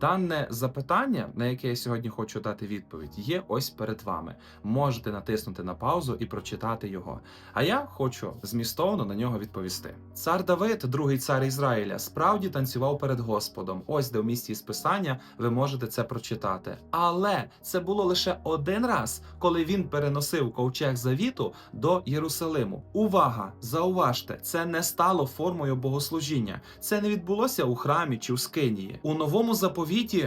Дане запитання, на яке я сьогодні хочу дати відповідь, є ось перед вами. Можете натиснути на паузу і прочитати його. А я хочу змістовно на нього відповісти. Цар Давид, другий цар Ізраїля, справді танцював перед Господом. Ось де в місті із писання ви можете це прочитати. Але це було лише один раз, коли він переносив ковчег завіту до Єрусалиму. Увага! Зауважте, це не стало формою богослужіння. Це не відбулося у храмі чи у скинії. У новому заповіті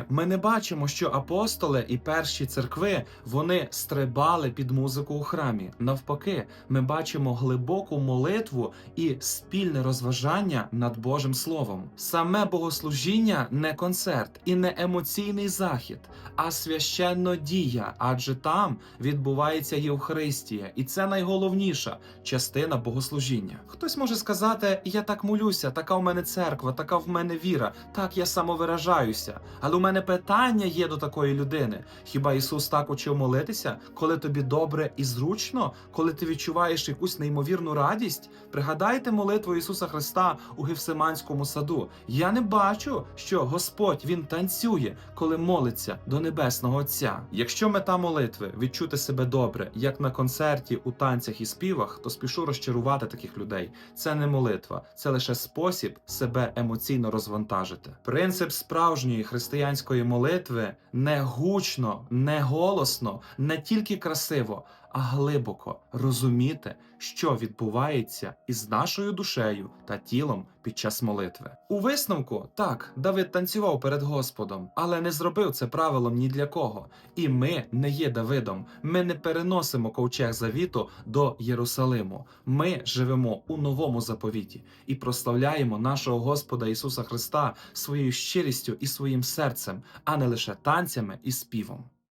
ми не бачимо, що апостоли і перші церкви вони стрибали під музику у храмі. Навпаки, ми бачимо глибоку молитву і спільне розважання над Божим Словом. Саме богослужіння не концерт і не емоційний захід, а священна дія, адже там відбувається Євхаристія, і це найголовніша частина богослужіння. Хтось може сказати: я так молюся, така в мене церква, така в мене віра, так я самовиражаюся. Але у мене питання є до такої людини. Хіба Ісус так учив молитися, коли тобі добре і зручно, коли ти відчуваєш якусь неймовірну радість? Пригадайте молитву Ісуса Христа у Гефсиманському саду. Я не бачу, що Господь Він танцює, коли молиться до Небесного Отця. Якщо мета молитви відчути себе добре, як на концерті, у танцях і співах, то спішу розчарувати таких людей. Це не молитва, це лише спосіб себе емоційно розвантажити. Принцип справжньої християнської молитви не гучно, не голосно, не тільки красиво, а глибоко розуміти, що відбувається із нашою душею та тілом під час молитви. У висновку так, Давид танцював перед Господом, але не зробив це правилом ні для кого. І ми не є Давидом. Ми не переносимо ковчег завіту до Єрусалиму. Ми живемо у новому заповіті і прославляємо нашого Господа Ісуса Христа своєю щирістю і своїм серцем, а не лише танцями і співом.